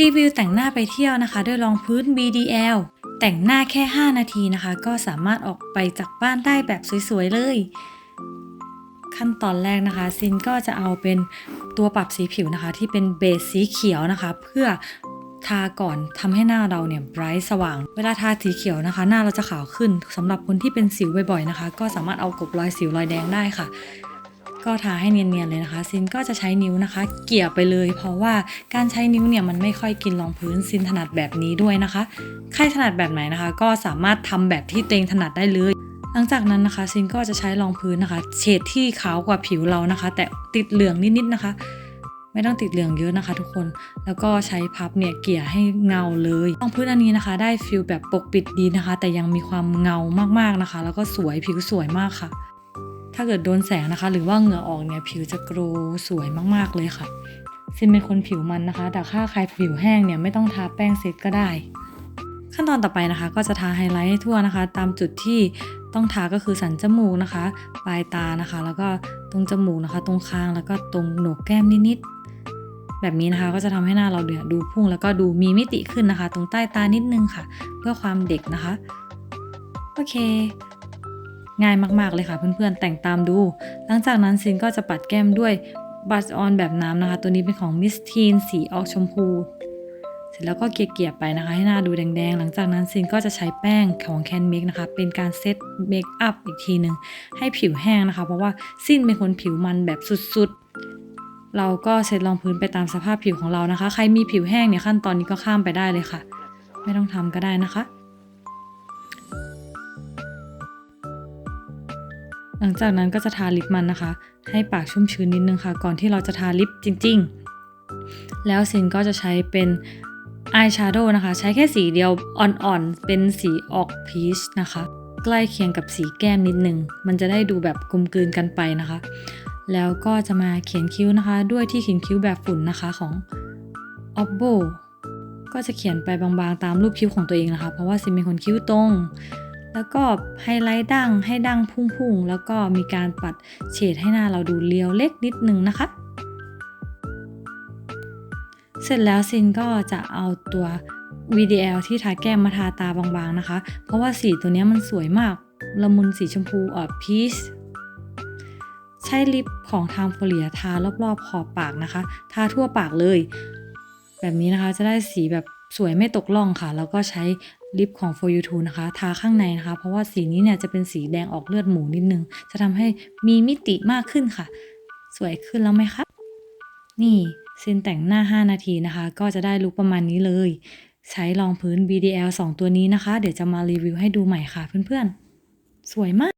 รีวิวแต่งหน้าไปเที่ยวนะคะ ด้วยรองพื้น BDL แต่งหน้าแค่ 5 นาทีนะคะ ก็สามารถออกไปจากบ้านได้แบบสวยๆเลย ขั้นตอนแรกนะคะ ซินก็จะเอาเป็นตัวปรับสีผิวนะคะ ที่เป็นเบสสีเขียวนะคะ เพื่อทาก่อนทำให้หน้าเราเนี่ยไบรท์สว่าง เวลาทาสีเขียวนะคะ หน้าเราจะขาวขึ้นสำหรับคนที่เป็นสิวบ่อยๆนะคะ ก็สามารถเอากบรอยสิวรอยแดงได้ค่ะ ก็ทาให้เนียนๆเลยนะคะซินก็จะใช้นิ้วนะคะ เกี่ยไปเลย เพราะว่าการใช้นิ้วเนี่ยมันไม่ค่อยกินรองพื้นซินถนัดแบบนี้ด้วยนะคะ ใครถนัดแบบไหนนะคะ ก็สามารถทำแบบที่ตัวเองถนัดได้เลย หลังจากนั้นนะคะซินก็จะใช้รองพื้นนะคะ เฉดที่ขาวกว่าผิวเรานะคะ แต่ติดเหลืองนิดๆนะคะไม่ต้องติดเหลืองเยอะนะคะทุกคน แล้วก็ใช้พับเนี่ยเกี่ยให้เงาเลยรองพื้นอันนี้นะคะ ได้ฟิลแบบปกปิดดีนะคะ แต่ยังมีความเงามากๆนะคะ แล้วก็สวยผิวสวยมากค่ะ ถ้าเกิดโดนแสงนะคะ หรือว่าเหงื่อออกเนี่ยผิวจะกรูสวยมากๆเลยค่ะซินเป็นคนผิวมันนะคะ แต่ถ้าใครผิวแห้งเนี่ยไม่ต้องทาแป้งเซตก็ได้ ขั้นตอนต่อไปนะคะ ก็จะทาไฮไลท์ให้ทั่วนะคะ ตามจุดที่ต้องทาก็คือสันจมูกนะคะ ปลายตานะคะ แล้วก็ตรงจมูกนะคะ ตรงคางแล้วก็ตรงโหนกแก้มนิดๆแบบนี้นะคะก็จะทำให้หน้าเราเนี่ยดูพุ่งแล้วก็ดูมีมิติขึ้นนะคะ ตรงใต้ตานิดนึงค่ะ เพื่อความเด็กนะคะ โอเค ง่ายมากๆเลยค่ะเพื่อนๆแต่งตามดู หลังจากนั้นซินก็จะปัดแก้มด้วยบัชออนแบบน้ำนะคะ ตัวนี้เป็นของมิสทีนสีออกชมพู เสร็จแล้วก็เกลี่ยๆไปนะคะ ให้หน้าดูแดงๆ หลังจากนั้นซินก็จะใช้แป้งของแคนเมกนะคะ เป็นการเซตเมคอัพอีกทีหนึ่งให้ผิวแห้งนะคะ เพราะว่าซินเป็นคนผิวมันแบบสุดๆ เราก็เซตรองพื้นไปตามสภาพผิวของเรานะคะ ใครมีผิวแห้งเนี่ยขั้นตอนนี้ก็ข้ามไปได้เลยค่ะ ไม่ต้องทำก็ได้นะคะ หลังจากนั้นก็จะทาลิปมันนะคะ ให้ปากชุ่มชื้นนิดนึงค่ะ ก่อนที่เราจะทาลิปจริง ๆ แล้วซินก็จะใช้เป็นอายแชโดว์นะคะ ใช้แค่สีเดียวอ่อนๆ เป็นสีออกพีชนะคะ ใกล้เคียงกับสีแก้มนิดนึง มันจะได้ดูแบบกลมกลืนกันไปนะคะ แล้วก็จะมาเขียนคิ้วนะคะ ด้วยที่เขียนคิ้วแบบฝุ่นนะคะของ Oppo ก็จะเขียนไปบางๆ ตามรูปคิ้วของตัวเองนะคะ เพราะว่าซินเป็นคนคิ้วตรง แล้วก็ไฮไลท์ดั้งให้ดั้งพุ่งๆ แล้วก็มีการปัดเฉดให้หน้าเราดูเรียวเล็กนิดนึงนะคะ เสร็จแล้วซินก็จะเอาตัว VDL ที่ทาแก้มมาทาตาบางๆนะคะ เพราะว่าสีตัวนี้มันสวยมาก ละมุนสีชมพูออกพีชใช้ลิปของทางโฟเลียทารอบๆขอบปากนะคะ ทาทั่วปากเลย แบบนี้นะคะจะได้สีแบบสวยไม่ตกล่องค่ะ แล้วก็ใช้ ลิปของ For You To นะคะ ทาข้างในนะคะ เพราะว่าสีนี้เนี่ยจะเป็นสีแดงออกเลือดหมูนิดนึง จะทำให้มีมิติมากขึ้นค่ะ สวยขึ้นแล้วไหมคะ นี่ซินแต่งหน้า 5 นาทีนะคะ ก็จะได้ลุคประมาณนี้เลย ใช้รองพื้น BDL 2 ตัวนี้นะคะ เดี๋ยวจะมารีวิวให้ดูใหม่ค่ะเพื่อนๆ สวยมาก